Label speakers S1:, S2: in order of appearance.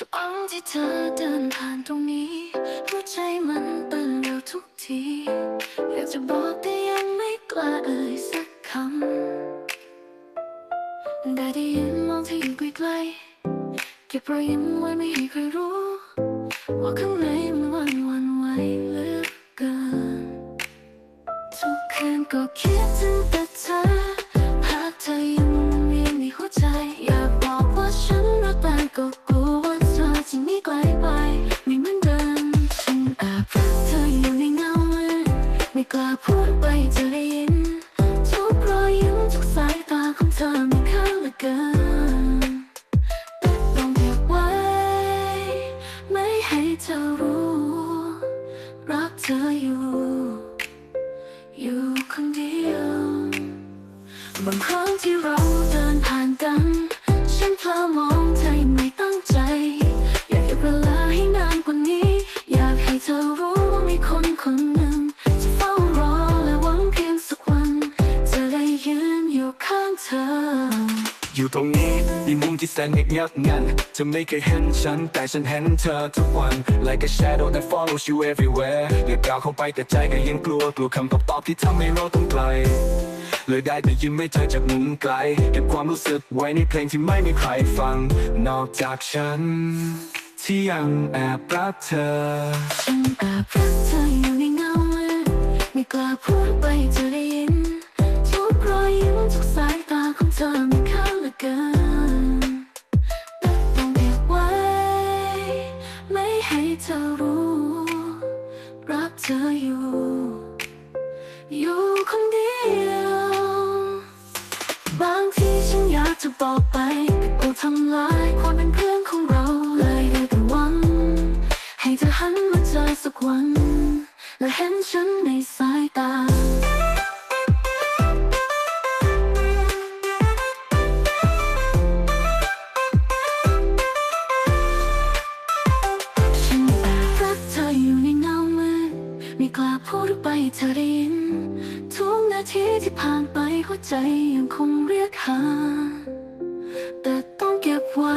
S1: ทุกครั้งที่เธอเดินผ่านตรงนี้หัวใจมันเต้นเร็วทุกทีอยากจะบอกแต่ยังไม่กล้าเอ่ยสักคำได้ได้ยินมองเธออยู่ไกลๆเก็บรอยยิ้มไว้ไม่ให้ใครรู้ ว่าข้างในมันวันวันไหว ไกลไปไม่เหมือนเดิมฉันแอบรักเธออยู่ในเงาไม่กล้าพูดไปให้เธอได้ยินทุกรอยยิ้มทุกสายตาของเธอมีค่าเหลือเกินแต่ต้องเก็บไว้ ไม่ให้เธอรู้ รักเธออยู่ อยู่คนเดียวบางครั้งที่เราเดินผ่านกัน ฉันเพลอมองเธอ อยู่
S2: ตรงนี้ในมุมที่แสนเงียบงันเธอไม่เคยเห็นฉัน แต่ฉันเห็นเธอทุกวัน like a shadow that follows you everywhere อยกก้าวเข้าไปแต่ใจก็ยังกลัวกลัวคำตอบตอบที่ทำให้เราต้องไกลเลยได้แต่ยิ้มให้เธอจากมุมไกลเก็บความรู้สึกไว้ในเพลงที่ไม่มีใครฟัง นอกจากฉัน ที่ยังแอบรักเธอ
S1: ฉันแอบรักเธออยู่ในเงามืดไม่กล้าพูดไปเธอ ธอรู้ รักเธออยู่ อยู่คนเดียว บางทีฉันอยากจะบอกไปแต่กูทำลายความเป็นเพื่อนของเราเลยได้แต่หวัง ให้เธอหันมาเจอสักวัน และเห็นฉันในสายตา พูดไปเธอได้ยินทุกนาทีที่ผ่านไปหัวใจยังคงเรียกหา แต่ต้องเก็บไว้